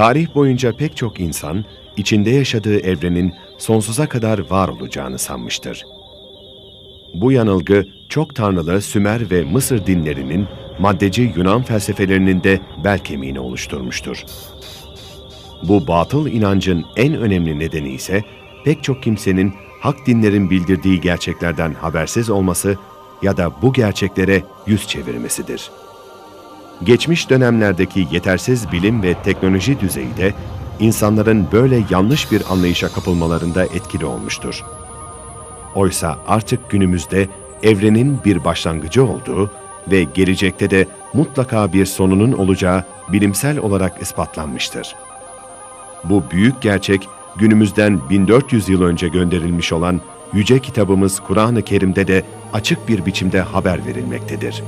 Tarih boyunca pek çok insan, içinde yaşadığı evrenin sonsuza kadar var olacağını sanmıştır. Bu yanılgı, çok tanrılı Sümer ve Mısır dinlerinin, maddeci Yunan felsefelerinin de bel kemiğini oluşturmuştur. Bu batıl inancın en önemli nedeni ise, pek çok kimsenin hak dinlerin bildirdiği gerçeklerden habersiz olması ya da bu gerçeklere yüz çevirmesidir. Geçmiş dönemlerdeki yetersiz bilim ve teknoloji düzeyi de insanların böyle yanlış bir anlayışa kapılmalarında etkili olmuştur. Oysa artık günümüzde evrenin bir başlangıcı olduğu ve gelecekte de mutlaka bir sonunun olacağı bilimsel olarak ispatlanmıştır. Bu büyük gerçek günümüzden 1400 yıl önce gönderilmiş olan yüce kitabımız Kur'an-ı Kerim'de de açık bir biçimde haber verilmektedir.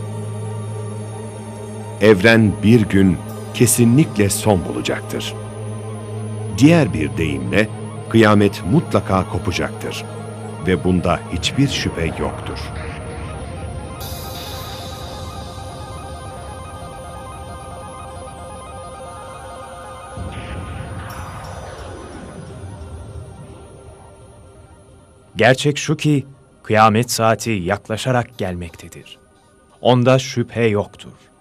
Evren bir gün kesinlikle son bulacaktır. Diğer bir deyimle kıyamet mutlaka kopacaktır ve bunda hiçbir şüphe yoktur. Gerçek şu ki kıyamet saati yaklaşarak gelmektedir. Onda şüphe yoktur.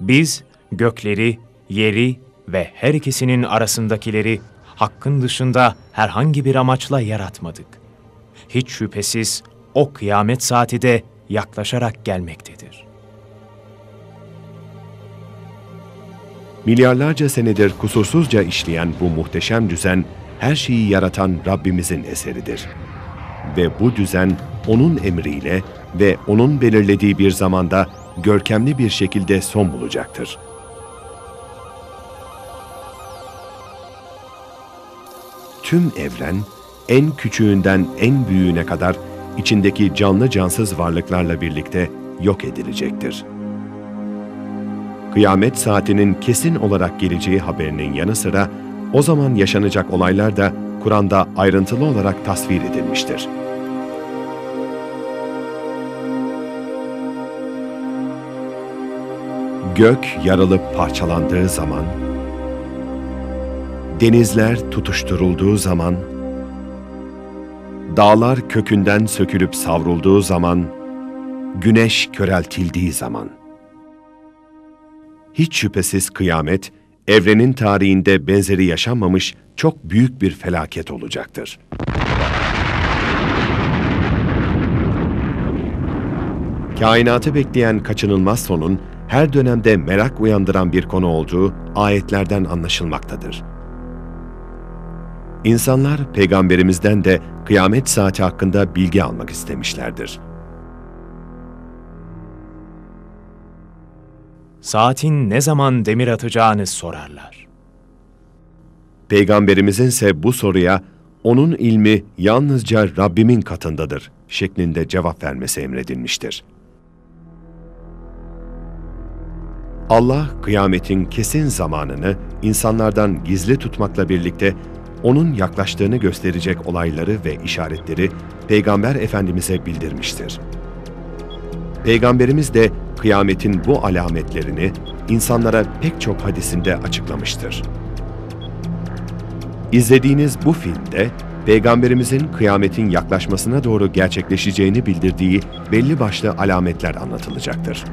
Biz gökleri, yeri ve her ikisinin arasındakileri hakkın dışında herhangi bir amaçla yaratmadık. Hiç şüphesiz o kıyamet saati de yaklaşarak gelmektedir. Milyarlarca senedir kusursuzca işleyen bu muhteşem düzen, her şeyi yaratan Rabbimizin eseridir. Ve bu düzen O'nun emriyle ve O'nun belirlediği bir zamanda görkemli bir şekilde son bulacaktır. Tüm evren, en küçüğünden en büyüğüne kadar içindeki canlı cansız varlıklarla birlikte yok edilecektir. Kıyamet saatinin kesin olarak geleceği haberinin yanı sıra o zaman yaşanacak olaylar da Kur'an'da ayrıntılı olarak tasvir edilmiştir. Gök yarılıp parçalandığı zaman, denizler tutuşturulduğu zaman, dağlar kökünden sökülüp savrulduğu zaman, güneş köreltildiği zaman. Hiç şüphesiz kıyamet, evrenin tarihinde benzeri yaşanmamış çok büyük bir felaket olacaktır. Kainatı bekleyen kaçınılmaz sonun her dönemde merak uyandıran bir konu olduğu ayetlerden anlaşılmaktadır. İnsanlar peygamberimizden de kıyamet saati hakkında bilgi almak istemişlerdir. Saatin ne zaman demir atacağını sorarlar. Peygamberimizin ise bu soruya onun ilmi yalnızca Rabbimin katındadır şeklinde cevap vermesi emredilmiştir. Allah kıyametin kesin zamanını insanlardan gizli tutmakla birlikte onun yaklaştığını gösterecek olayları ve işaretleri Peygamber Efendimiz'e bildirmiştir. Peygamberimiz de kıyametin bu alametlerini insanlara pek çok hadisinde açıklamıştır. İzlediğiniz bu filmde Peygamberimizin kıyametin yaklaşmasına doğru gerçekleşeceğini bildirdiği belli başlı alametler anlatılacaktır.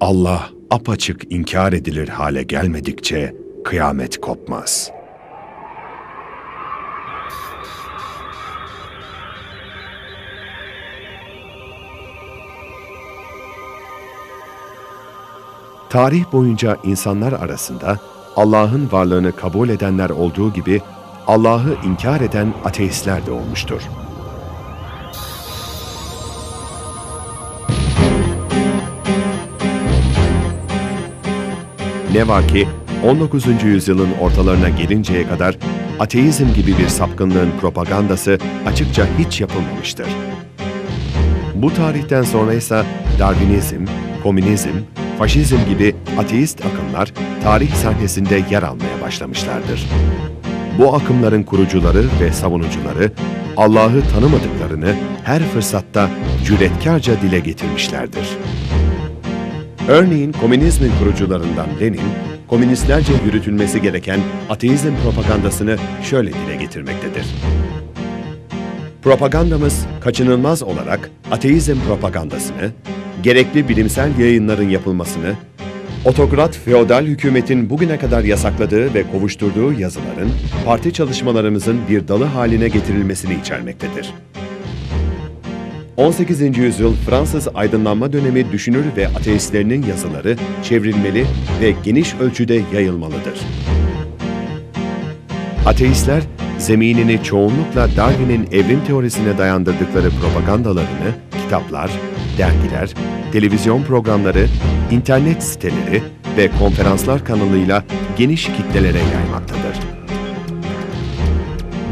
Allah apaçık inkar edilir hale gelmedikçe kıyamet kopmaz. Tarih boyunca insanlar arasında Allah'ın varlığını kabul edenler olduğu gibi Allah'ı inkar eden ateistler de olmuştur. Ne var ki 19. yüzyılın ortalarına gelinceye kadar ateizm gibi bir sapkınlığın propagandası açıkça hiç yapılmamıştır. Bu tarihten sonra ise Darwinizm, komünizm, faşizm gibi ateist akımlar tarih sahnesinde yer almaya başlamışlardır. Bu akımların kurucuları ve savunucuları Allah'ı tanımadıklarını her fırsatta cüretkarca dile getirmişlerdir. Örneğin komünizmin kurucularından Lenin, komünistlerce yürütülmesi gereken ateizm propagandasını şöyle dile getirmektedir. Propagandamız kaçınılmaz olarak ateizm propagandasını, gerekli bilimsel yayınların yapılmasını, otokrat feodal hükümetin bugüne kadar yasakladığı ve kovuşturduğu yazıların parti çalışmalarımızın bir dalı haline getirilmesini içermektedir. 18. yüzyıl Fransız aydınlanma dönemi düşünür ve ateistlerinin yazıları çevrilmeli ve geniş ölçüde yayılmalıdır. Ateistler, zeminini çoğunlukla Darwin'in evrim teorisine dayandırdıkları propagandalarını kitaplar, dergiler, televizyon programları, internet siteleri ve konferanslar kanalıyla geniş kitlelere yaymaktadır.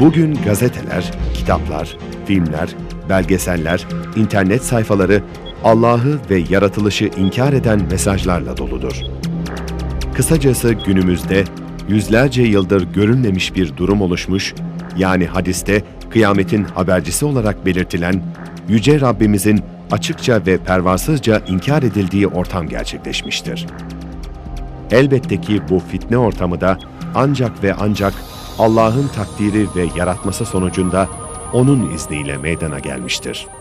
Bugün gazeteler, kitaplar, filmler, belgeseller, internet sayfaları Allah'ı ve yaratılışı inkar eden mesajlarla doludur. Kısacası günümüzde yüzlerce yıldır görülmemiş bir durum oluşmuş, yani hadiste kıyametin habercisi olarak belirtilen Yüce Rabbimizin açıkça ve pervasızca inkar edildiği ortam gerçekleşmiştir. Elbette ki bu fitne ortamı da ancak ve ancak Allah'ın takdiri ve yaratması sonucunda O'nun izniyle meydana gelmiştir.''